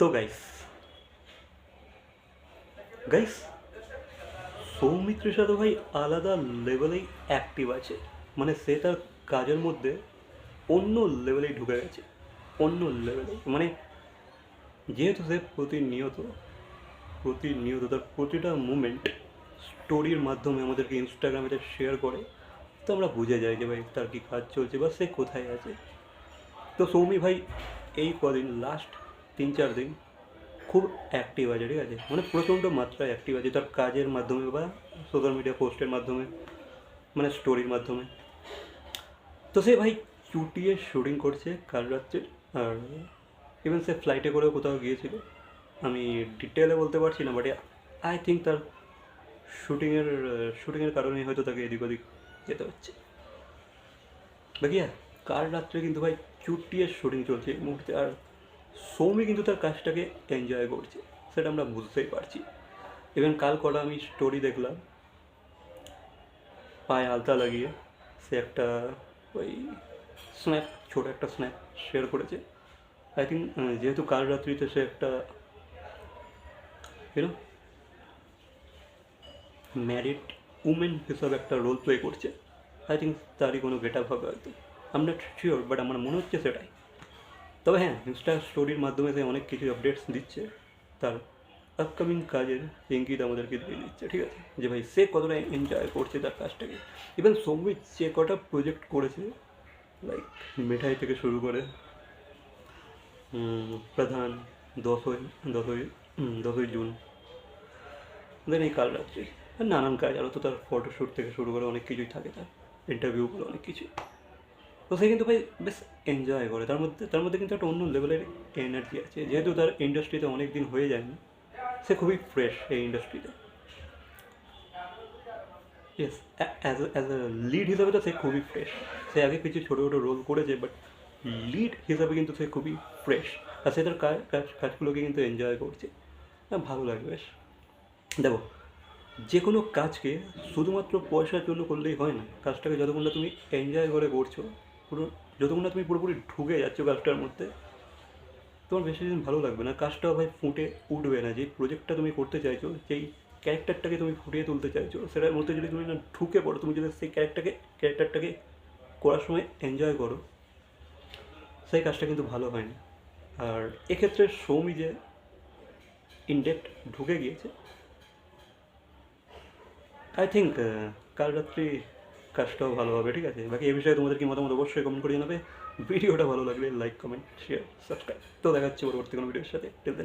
তো guys guys সৌমিত্রের সাথে ভাই আলাদা লেভেলেই অ্যাক্টিভ আছে। মানে সে তার কাজের মধ্যে অন্য লেভেলেই ঢুকে গেছে। অন্য লেভেলে মানে যেহেতু সে প্রতিনিয়ত প্রতিনিয়ত তার প্রতিটা মুমেন্ট স্টোরির মাধ্যমে আমাদেরকে ইনস্টাগ্রামে শেয়ার করে, তো আমরা বুঝে যাই যে ভাই তার কী কাজ চলছে বা সে কোথায় আছে। তো সৌমি ভাই, এই কদিন লাস্ট তিন চার দিন খুব অ্যাক্টিভ আছে, ঠিক আছে? মানে প্রচণ্ড মাত্রায় অ্যাক্টিভ আছে, তার কাজের মাধ্যমে বা সোশ্যাল মিডিয়া পোস্টের মাধ্যমে মানে স্টোরির মাধ্যমে। তো সে ভাই চুটিয়ে শুটিং করছে কাল রাত্রে, আর ইভেন সে ফ্লাইটে করেও কোথাও গিয়েছিল। আমি ডিটেলে বলতে পারছি না বাট আই থিঙ্ক তার শুটিংয়ের শুটিংয়ের কারণেই হয়তো তাকে এদিক ওদিক যেতে হচ্ছে। বাকি হ্যাঁ কাল রাত্রে কিন্তু ভাই চুটিয়ে শুটিং চলছে এই মুহূর্তে, আর সৌমি কিন্তু তার কাজটাকে এনজয় করছে, সেটা আমরা বুঝতেই পারছি। ইভেন কাল কটা আমি স্টোরি দেখলাম, পায়ে আলতা লাগিয়ে সে একটা ওই স্ন্যাপ ছোট একটা স্ন্যাপ শেয়ার করেছে। আই থিঙ্ক যেহেতু কাল রাত্রিতে সে একটা ইউনো ম্যারিড উমেন হিসাবে একটা রোল প্লে করছে আই থিঙ্ক তারই কোনো গেট আপ হবে হয়তো। আম নট শিওর বাট আমার মনে হচ্ছে সেটাই। তবে হ্যাঁ ইনস্টা স্টোরির মাধ্যমে সে অনেক কিছু আপডেটস দিচ্ছে। তার আপকামিং কাজের ইঙ্গিত আমাদেরকে দিয়ে দিচ্ছে, ঠিক আছে? যে ভাই, সে কতটা এনজয় করছে তার কাজটাকে। ইভেন সৌমিত যে কটা প্রজেক্ট করেছে লাইক মিঠাই থেকে শুরু করে প্রধান, দশই দশই দশই জুন দেন এই কাল রাত্রি নানান কাজ আরও তো তার ফটোশ্যুট থেকে শুরু করে অনেক কিছুই থাকে তার ইন্টারভিউ করে অনেক কিছু তো সে কিন্তু ভাই বেশ এনজয় করে। তার মধ্যে তার মধ্যে কিন্তু একটা অন্য লেভেলের এনার্জি আছে। যেহেতু তার ইন্ডাস্ট্রিতে অনেক দিন হয়ে যায়নি, সে খুবই ফ্রেশ এই ইন্ডাস্ট্রিতে অ্যাজ অ্যাজ লিড হিসাবে তো সে খুবই ফ্রেশ সে আগে কিছু ছোটো ছোটো রোল করেছে বাট লিড হিসাবে কিন্তু সে খুবই ফ্রেশ আর সে তার কাজ, কাজ- কাজগুলোকে কিন্তু এনজয় করছে। ভালো লাগে বেশ। দেখো যে কোনো কাজকে শুধুমাত্র পয়সার জন্য করলেই হয় না। কাজটাকে যতক্ষণ না তুমি এনজয় করে করছ পুরো, যতক্ষণ না তুমি পুরোপুরি ঢুকে যাচ্ছ কাজটার মধ্যে, তোমার বেশি দিন ভালো লাগবে না। কাজটাও ভাই ফুটে উঠবে না। যে প্রজেক্টটা তুমি করতে চাইছো, যেই ক্যারেক্টারটাকে তুমি ফুটিয়ে তুলতে চাইছো, সেটার মধ্যে যদি তুমি না ঢুকে পড়ো, তুমি যদি সেই ক্যারেক্টারকে ক্যারেক্টারটাকে করার সময় এনজয় করো, সেই কাজটা কিন্তু ভালো হয় না আর এক্ষেত্রে সৌমি যে ইনডেপ্ট ঢুকে গিয়েছে আই থিঙ্ক কাল রাত্রি কাজটাও ভালো হবে, ঠিক আছে? বাকি এ বিষয়ে তোমাদের কি মতামত অবশ্যই কমেন্ট করে জানাবে। ভিডিওটা ভালো লাগলে লাইক কমেন্ট শেয়ার সাবস্ক্রাইব তো দেখা হচ্ছে পরবর্তী কোনো ভিডিওর সাথে। টিল